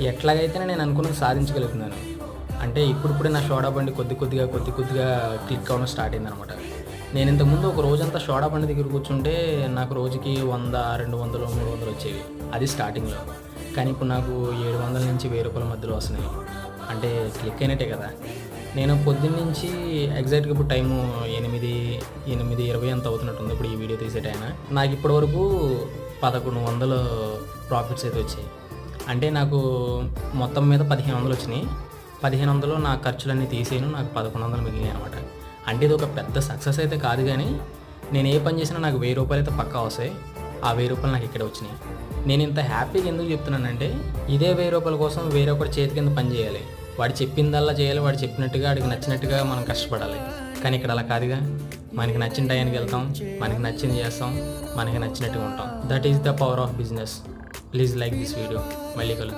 ఎట్లాగైతే నేను అనుకున్నది సాధించగలుగుతున్నాను. అంటే ఇప్పుడిప్పుడే నా షోడా బండి కొద్ది కొద్దిగా కొద్ది కొద్దిగా క్లిక్ అవ్వడం స్టార్ట్ అయిందనమాట. నేను ఇంతకుముందు ఒక రోజంతా షోడా బండి దగ్గర కూర్చుంటే నాకు రోజుకి వంద రెండు వందలు మూడు వందలు వచ్చేవి. అది స్టార్టింగ్లో. కానీ ఇప్పుడు నాకు ఏడు వందల నుంచి వెయ్యి రూపాయల మధ్యలో వస్తున్నాయి. అంటే క్లిక్ అయినట్టే కదా. నేను పొద్దున్నుంచి ఎగ్జాక్ట్గా ఇప్పుడు టైము ఎనిమిది ఎనిమిది ఇరవై అంత అవుతున్నట్టుంది ఇప్పుడు ఈ వీడియో తీసే టైం నాకు ఇప్పటివరకు పదకొండు వందలు ప్రాఫిట్స్ అయితే వచ్చాయి. అంటే నాకు మొత్తం మీద పదిహేను వందలు వచ్చినాయి. పదిహేను వందలు నా ఖర్చులన్నీ తీసేను నాకు పదకొండు వందలు మిగిలినాయి అనమాట అంటే ఇది ఒక పెద్ద సక్సెస్ అయితే కాదు కానీ నేను ఏ పని చేసినా నాకు వెయ్యి రూపాయలు అయితే పక్కా వస్తాయి. ఆ వెయ్యి రూపాయలు నాకు ఇక్కడ వచ్చినాయి. నేను ఇంత హ్యాపీగా ఎందుకు చెప్తున్నానంటే ఇదే వెయ్యి రూపాయల కోసం వేరే ఒకటి చేతి కింద పని చేయాలి. వాడు చెప్పిందల్లా చేయాలి వాడు చెప్పినట్టుగా వాడికి నచ్చినట్టుగా మనం కష్టపడాలి. కానీ ఇక్కడ అలా కాదుగా. మనకి నచ్చిన టైంకి వెళ్తాం మనకి నచ్చింది చేస్తాం మనకి నచ్చినట్టుగా ఉంటాం. That is the power of business please like this video మళ్ళీ కలుద్దాం